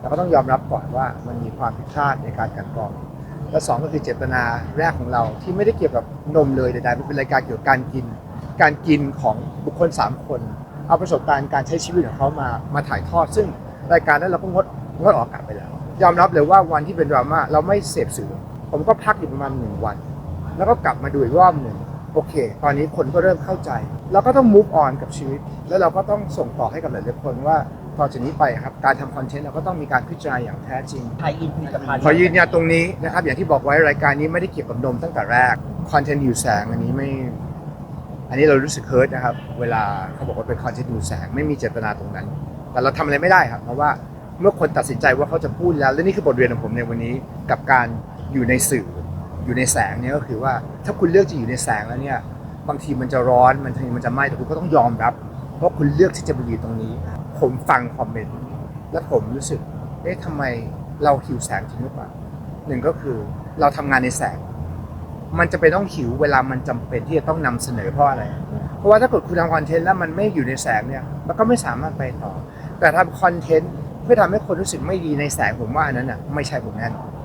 เราก็ต้องยอมรับก่อนว่ามันมีความผิดพลาดในการกันกรอง และสองก็คือเจตนาแรกของเราที่ไม่ได้เกี่ยวกับนมเลยใดๆมันเป็นรายการเกี่ยวกับการกิน การกินของบุคคล 3 คน เอาประสบการณ์การใช้ชีวิตของเขามามาถ่ายทอด ซึ่งรายการนั้นเราก็งดงดออกอากาศไปแล้ว ยอมรับเลยว่าวันที่เป็นดราม่าเราไม่เสพสื่อ ผมก็พักอยู่ประมาณหนึ่งวัน แล้วก็กลับมาดูอีกรอบหนึ่งโอเค ตอนนี้คนก็เริ่มเข้าใจ เราก็ต้อง move on กับชีวิต แล้วเราก็ต้องส่งต่อให้กับหลายๆคนว่า ต่อจากนี้ไปครับการทำคอนเทนต์เราก็ต้องมีการพิจารณาอย่างแท้จริง ไทยอินผลิตภัณฑ์ขอยืนยันตรงนี้นะครับอย่างที่บอกไว้รายการนี้ไม่ได้เกี่ยวกับนมตั้งแต่แรกคอนเทนต์อยู่แสงอันนี้ไม่ อันนี้เรารู้สึกเฮิร์ตนะครับ เวลาเขาบอกว่าเป็นคอนเทนต์อยู่แสงไม่มีเจตนาตรงนั้น แต่เราทำอะไรไม่ได้ครับ เพราะว่าเมื่อคนตัดสินใจว่าเขาจะพูดแล้ว และนี่คือบทเรียนของผมในวันนี้กับการอยู่ในสื่ออยู่ในแสงเนี่ยก็คือว่าถ้าคุณเลือกจะอยู่ในแสงแล้วเนี่ยบางทีมันจะร้อนมันทีมันจะไหม้แต่คุณก็ต้องยอมรับ เพราะคุณเลือกที่จะมาอยู่ตรงนี้ ผมฟังคอมเมนต์และผมรู้สึกเอ๊ะทำไมเราหิวแสงจริงหรือเปล่าหนึ่งก็คือเราทำงานในแสง มันจะเป็นต้องหิวเวลามันจำเป็นที่จะต้องนำเสนอเพราะอะไร เพราะว่าถ้าเกิดคุณทำคอนเทนต์แล้วมันไม่อยู่ในแสงเนี่ยมันก็ไม่สามารถไปต่อ แต่ทำคอนเทนต์เพื่อทำให้คนรู้สึกไม่ดีในแสงผมว่าอันนั้นอะไม่ใช่ผมแน่นอน